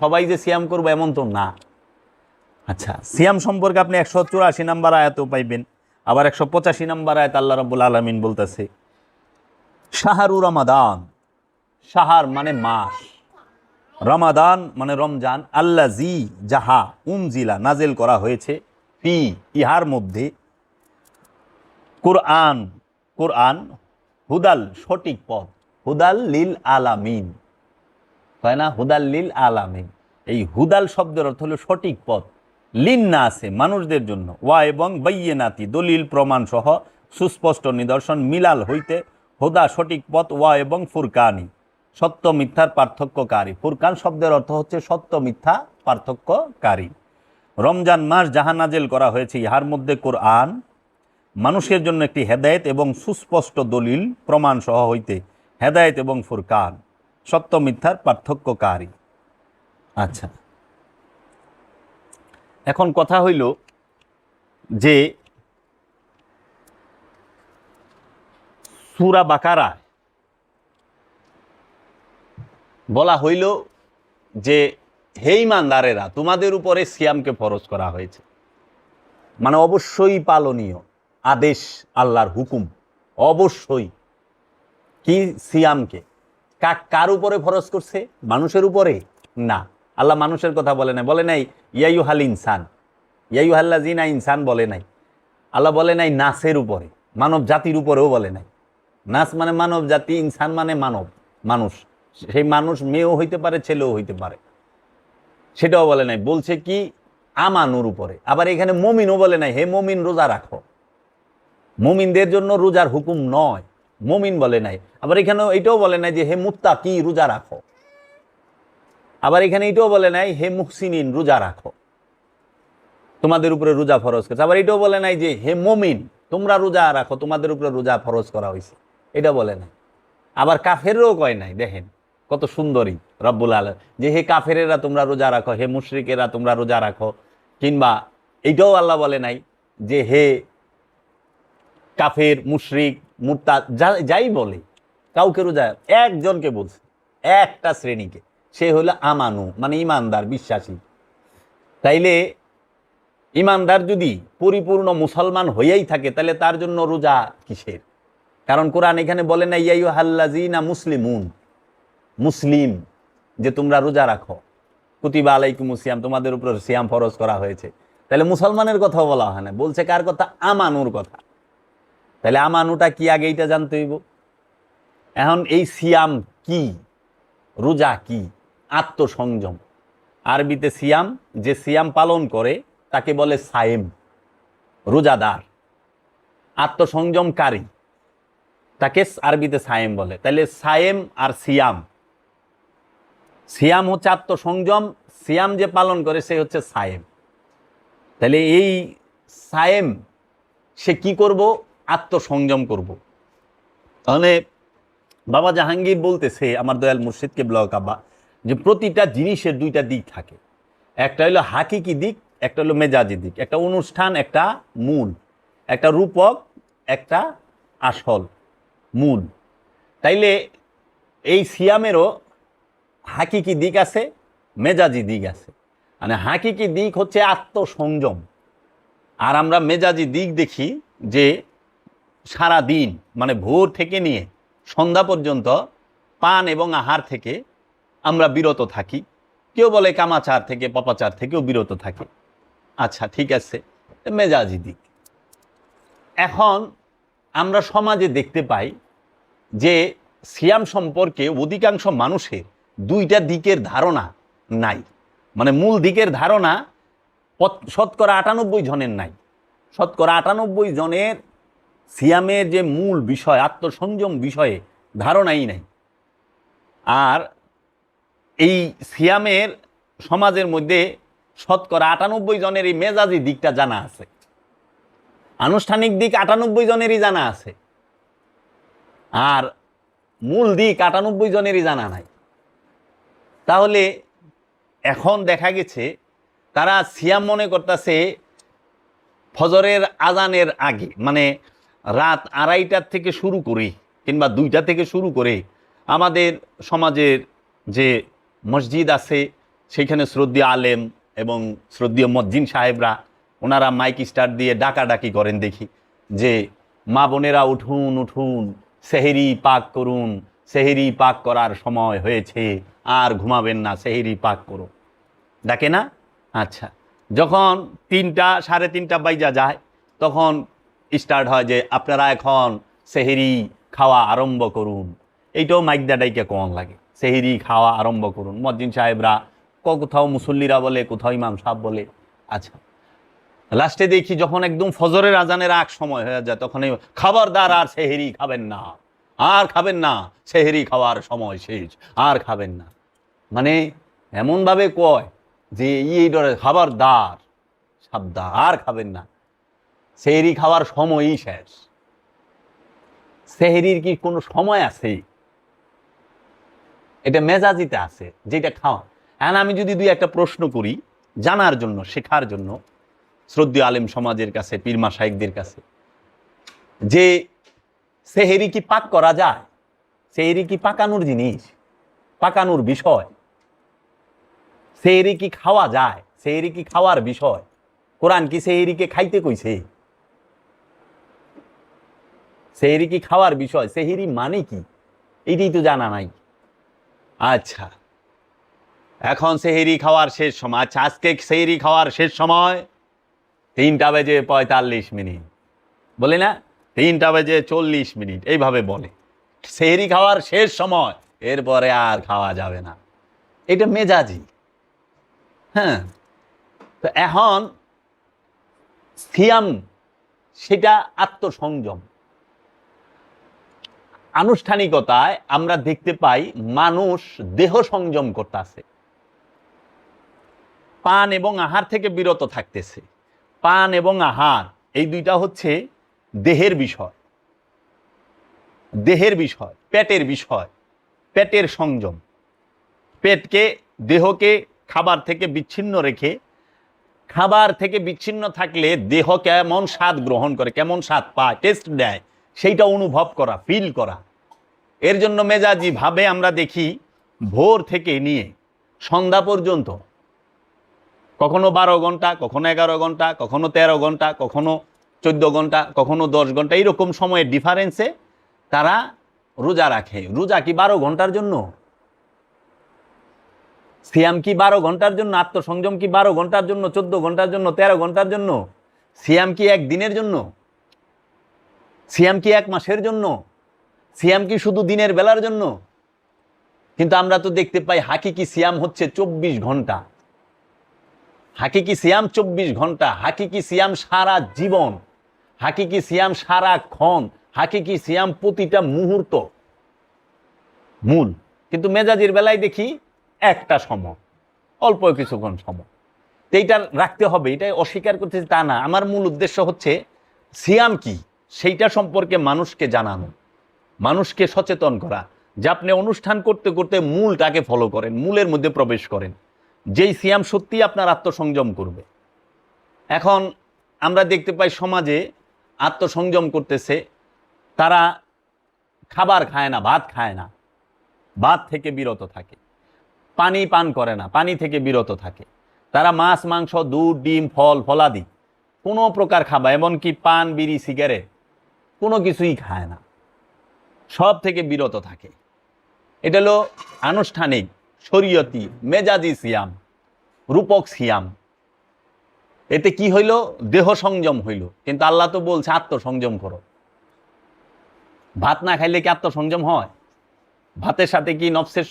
সবাই যে সিয়াম করব এমন তো না। আচ্ছা সিয়াম সম্পর্কে আপনি একশো চুরাশি নাম্বার আয়াতও পাইবেন, আবার একশো পঁচাশি নাম্বার আয়াত আল্লাহ রাবুল আলমিন বলতেছে, শাহরু রমাদান। শাহার মানে মাস। রমাদান মানে রমজান। আল্লা জি যাহা উমজিলা নাজেল করা হয়েছে, পি, ইহার মধ্যে কোরআন কোরআন হুদাল সঠিক পথ। হুদাল লিল আলামিন। হয় না? হুদাল লিল আলামিন এই হুদাল শব্দের অর্থ হলো সঠিক পথ। লিন না আছে মানুষদের জন্য। ওয়া এবং বাইয়েনাতি দলিল প্রমাণ সহ সুস্পষ্ট নিদর্শন মিলাল হইতে হুদা সঠিক পথ, ওয়া এবং ফুরকানি। সত্য মিথ্যার পার্থক্যকারী। ফুরকান শব্দের অর্থ হচ্ছে সত্য মিথ্যা পার্থক্যকারী। রমজান মাস যাহা নাজেল করা হয়েছে, ইহার মধ্যে কোরআন মানুষের জন্য একটি হেদায়েত এবং সুস্পষ্ট দলিল প্রমাণ সহ হইতে হেদায়েত এবং ফুরকান। সত্য মিথ্যার পার্থক্যকারী আচ্ছা। এখন কথা হইল যে সুরা বাকারা বলা হইল যে, হে ইমানদারেরা, তোমাদের উপরে সিয়ামকে ফরজ করা হয়েছে। মানে অবশ্যই পালনীয় আদেশ, আল্লাহর হুকুম, অবশ্যই। কি সিয়ামকে? কাক কার উপরে ফরজ করছে? মানুষের উপরে? না। আল্লাহ মানুষের কথা বলে নাই। বলে নাই ইয়াইউ হাল ইনসান। ইয়াইউ হাল্লা জিনা ইনসান বলে নাই। আল্লাহ বলে নাই, নাসের উপরে। মানব জাতির উপরেও বলে নাই। নাস মানে মানব জাতি, ইনসান মানে মানব, মানুষ। সেই মানুষ মেয়েও হইতে পারে, ছেলেও হইতে পারে। সেটাও বলে নাই। বলছে কি, আমানুর উপরে। আবার এখানে মমিনও বলে নাই, হে মমিন, রোজা রাখো। মমিনদের জন্য রোজার হুকুম নয়। মমিন বলে নাই। আবার এখানেও এটাও বলে নাই যে, হে মুত্তা কি রোজা রাখো। আবার এখানে এটাও বলে নাই, হে মুহসিনিন, রোজা রাখো। তোমাদের উপরে রোজা ফরজ করছে। আবার এটাও বলে নাই যে, হে মমিন, তোমরা রোজা রাখো, তোমাদের উপরে রোজা ফরজ করা হয়েছে। এটা বলে নাই। আবার কাফেরও কয় নাই, দেখেন, কত সুন্দরী রব্বুল আল যে, হে কাফেরেরা, তোমরা রোজা রাখো, হে মুশরিকেরা, তোমরা রোজা রাখো। কিংবা এইটাও আল্লাহ বলে নাই যে, হে কাফের, মুশরিক মুরতা যাই বলে, কাউকে রোজা, একজনকে বলছে, একটা শ্রেণীকে, সে হলো আমানু মানে ইমানদার, বিশ্বাসী। তাইলে ইমানদার যদি পরিপূর্ণ মুসলমান হইয়াই থাকে, তাহলে তার জন্য রোজা কিসের? কারণ কোরআন এখানে বলে না ইয়াইউ হাল্লাজিনা মুসলিমুন মুসলিম, যে তোমরা রোজা রাখো। কুতিবা আলাইকুম সিয়াম, তোমাদের উপর সিয়াম ফরজ করা হয়েছে। তাহলে মুসলমানের কথা বলা হয় না। বলছে কার কথা? আমানুর কথা। তাহলে আমানুটা কি আগে এইটা জানতে হইব? এখন এই সিয়াম কি? রোজা কি? আত্মসংযম। আরবিতে সিয়াম, যে সিয়াম পালন করে, তাকে বলে সায়েম, রোজাদার। আত্মসংযমকারী, তাকে আরবিতে সায়েম বলে। তাহলে সায়েম আর সিয়াম। সিয়াম হচ্ছে আত্মসংযম, সিয়াম যে পালন করে, সে হচ্ছে সায়েম। তাহলে এই সায়েম, সে কি করব? আত্মসংযম করব। তাহলে বাবা জাহাঙ্গীর বলতেছে, আমার দয়াল মুর্শিদকে ব্লক আব্বা যে প্রতিটা জিনিসের দুইটা দিক থাকে। একটা হলো হাকিকি দিক, একটা হলো মেজাজি দিক। একটা অনুষ্ঠান, একটা মূল। একটা রূপক, একটা আসল মূল। তাইলে এই সিয়ামেরও হাকিকি দিক আছে, মেজাজি দিক আছে। মানে হাকিকি দিক হচ্ছে আত্মসংযম। আর আমরা মেজাজি দিক দেখি যে সারা দিন মানে ভোর থেকে নিয়ে সন্ধ্যা পর্যন্ত পান এবং আহার থেকে আমরা বিরত থাকি। কেউ বলে কামাচার থেকে পপাচার থেকেও বিরত থাকে। আচ্ছা ঠিক আছে, মেজাজি দিক। এখন আমরা সমাজে দেখতে পাই যে সিয়াম সম্পর্কে অধিকাংশ মানুষের দুইটা দিকের ধারণা নাই। মানে মূল দিকের ধারণা শতকরা আটানব্বই জনের নাই। শতকরা আটানব্বই জনের সিয়ামের যে মূল বিষয়, আত্মসংযম বিষয়ে ধারণাই নাই। আর এই সিয়ামের সমাজের মধ্যে শতকরা আটানব্বই জনের এই মেজাজি দিকটা জানা আছে। আনুষ্ঠানিক দিক আটানব্বই জনেরই জানা আছে। আর মূল দিক আটানব্বই জনেরই জানা নাই। তাহলে এখন দেখা গেছে, তারা সিয়াম মনে করতেছে ফজরের আজানের আগে মানে রাত আড়াইটার থেকে শুরু করে কিংবা দুইটা থেকে শুরু করে আমাদের সমাজের যে মসজিদ আছে সেইখানে শ্রদ্ধীয় আলেম এবং শ্রদ্ধীয় মজ্জিন সাহেবরা, ওনারা মাইক স্টার দিয়ে ডাকাডাকি করেন দেখি যে, মা বোনেরা উঠুন উঠুন, সেহেরি পাক করুন, সেহেরি পাক করার সময় হয়েছে, আর ঘুমাবেন না, সেহেরি পাক করুন ডাকে না? আচ্ছা যখন তিনটা, সাড়ে তিনটা বাইজা যায়, তখন স্টার্ট হয় যে আপনারা এখন সেহেরি খাওয়া আরম্ভ করুন। এইটাও মাইক দাডাইকে কম লাগে। সেহেরি খাওয়া আরম্ভ করুন। মজ্জিন সাহেবরা ক- কোথাও মুসল্লিরা বলে, কোথাও ইমাম সাহেব বলে। আচ্ছা। লাস্টে দেখি যখন একদম ফজরের আজানের আগ সময় হয়ে যায় তখন খাবারদার আর সেহেরি খাবেন না। আর খাবেন না, সেহেরি খাওয়ার সময় শেষ, আর খাবেন না। মানে এমনভাবে কয় যে এই ডরে খাবারদার সাবদা আর খাবেন না। সেহেরি খাওয়ার সময়ই শেষ। সেহেরির কি কোনো সময় আছে? এটা মেজাজিতে আছে, যেটা খাওয়া। এখন আমি যদি দুই একটা প্রশ্ন করি, জানার জন্য, শেখার জন্য, শ্রদ্ধীয় আলেম সমাজের কাছে পীরমা শাইকদের কাছে, যে সেহেরি কি পাক করা যায়? সেহেরি কি পাকানোর জিনিস? পাকানোর বিষয়? সেহেরি কি খাওয়া যায়? সেহেরি কি খাওয়ার বিষয়? কোরআন কি সেহেরিকে খাইতে কইছে? সেহেরি কি খাওয়ার বিষয়? সেহেরি মানে কি? এটাই তো জানা নাই। আচ্ছা। এখন সেহেরি খাওয়ার শেষ সময়। আচ্ছা আজকে সেহেরি খাওয়ার শেষ সময়? তিনটা বেজে পঁয়তাল্লিশ মিনিট। বলে না? তিনটা বেজে চল্লিশ মিনিট। এইভাবে বলে। সেহেরি খাওয়ার শেষ সময়। এরপরে আর খাওয়া যাবে না। এটা মেজাজি। হ্যাঁ। তো এখন সিয়াম, সেটা আত্মসংযম। আনুষ্ঠানিকতায় আমরা দেখতে পাই মানুষ দেহ সংযম করতেছে। পান এবং আহার থেকে বিরত থাকতেছে। পান এবং আহার, এই দুইটা হচ্ছে দেহের বিষয়। দেহের বিষয়, পেটের বিষয়, পেটের সংযম। পেটকে, দেহকে খাবার থেকে বিচ্ছিন্ন রেখে, খাবার থেকে বিচ্ছিন্ন থাকলে দেহ কেমন স্বাদ গ্রহণ করে, কেমন স্বাদ পায় টেস্ট দেয়। সেইটা অনুভব করা ফিল করা। এর জন্য মেজাজি ভাবে আমরা দেখি, ভোর থেকে নিয়ে সন্ধ্যা পর্যন্ত। কখনো বারো ঘণ্টা, কখনো এগারো ঘণ্টা, কখনো তেরো ঘণ্টা, কখনো চোদ্দ ঘণ্টা, কখনো দশ ঘণ্টা, এইরকম সময়ের ডিফারেন্সে তারা রোজা রাখে। রোজা কি বারো ঘণ্টার জন্য? সিয়াম কি বারো ঘণ্টার জন্য? আত্মসংযম কি বারো ঘণ্টার জন্য? চোদ্দ ঘণ্টার জন্য? তেরো ঘণ্টার জন্য? সিয়াম কি এক দিনের জন্য? সিয়াম কি এক মাসের জন্য? সিয়াম কি শুধু দিনের বেলার জন্য? কিন্তু আমরা তো দেখতে পাই হাকিকি সিয়াম হচ্ছে চব্বিশ ঘণ্টা। হাকিকি সিয়াম চব্বিশ ঘণ্টা, হাকিকি সিয়াম সারা জীবন, হাকিকি সিয়াম সারাক্ষণ হাকিকি সিয়াম প্রতিটা মুহূর্ত। মূল। কিন্তু মেজাজির বেলায় দেখি একটা সময়, অল্প কিছুক্ষণ সময়। তো এইটা রাখতে হবে, এটাই অস্বীকার করতেছি তা না। আমার মূল উদ্দেশ্য হচ্ছে সিয়াম কি? সেইটা সম্পর্কে মানুষকে জানানো, মানুষকে সচেতন করা, যে আপনি অনুষ্ঠান করতে করতে মূলটাকে ফলো করেন, মূলের মধ্যে প্রবেশ করেন। যেই সিয়াম সত্যি আপনার আত্মসংযম করবে। এখন আমরা দেখতে পাই সমাজে আত্মসংযম করতেছে, তারা খাবার খায় না, ভাত খায় না। ভাত থেকে বিরত থাকে। পানি পান করে না, পানি থেকে বিরত থাকে। তারা মাছ, মাংস, দুধ, ডিম, ফল, ফলাদি, কোনো প্রকার খাবার, এমনকি পান, বিড়ি, সিগারেট কোনো কিছুই খায় না। সব থেকে বিরত থাকে। এটা হলো আনুষ্ঠানিক, শরীয়তি, মেজাজি সিয়াম, রূপক সিয়াম। এতে কি হইল? দেহ সংযম হইল। কিন্তু আল্লাহ তো বলছে, আত্মসংযম করো। ভাত না খাইলে কি আত্মসংযম হয়? ভাতের সাথে কি নফসের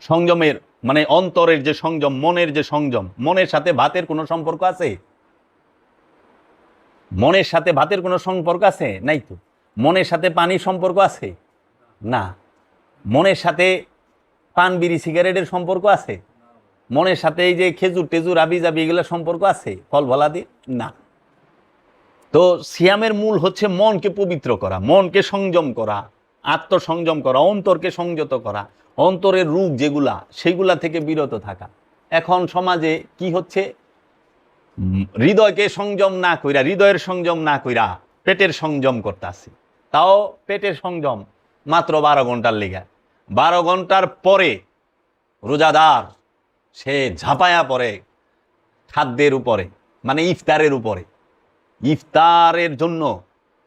সংযমের মানে অন্তরের যে সংযম, মনের যে সংযম, মনের সাথে ভাতের কোনো সম্পর্ক আছে? মনের সাথে ভাতের কোনো সম্পর্ক আছে? নাই তো। মনের সাথে পানির সম্পর্ক আছে? না। মনের সাথে পান, বিড়ি, সিগারেটের সম্পর্ক আছে? মনের সাথে এই যে খেজুর, টেজুর আবি জাবি এগুলোর সম্পর্ক আছে? ফল ভলাদি না। তো সিয়ামের মূল হচ্ছে মনকে পবিত্র করা, মনকে সংযম করা, আত্মসংযম করা, অন্তরকে সংযত করা, অন্তরের রূপ যেগুলা, সেগুলা থেকে বিরত থাকা। এখন সমাজে কি হচ্ছে? হৃদয়কে সংযম না কইরা, হৃদয়ের সংযম না কইরা পেটের সংযম করতে আসি তাও পেটের সংযম মাত্র বারো ঘণ্টার লেগে। বারো ঘণ্টার পরে রোজাদার, সে ঝাঁপায়া পড়ে খাদ্যের উপরে মানে ইফতারের উপরে। ইফতারের জন্য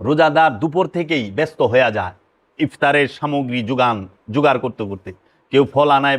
রোজাদার দুপুর থেকেই ব্যস্ত হয়ে যায়। ইফতারের সামগ্রী যোগান, জোগাড় করতে করতে। কেউ ফল আনায়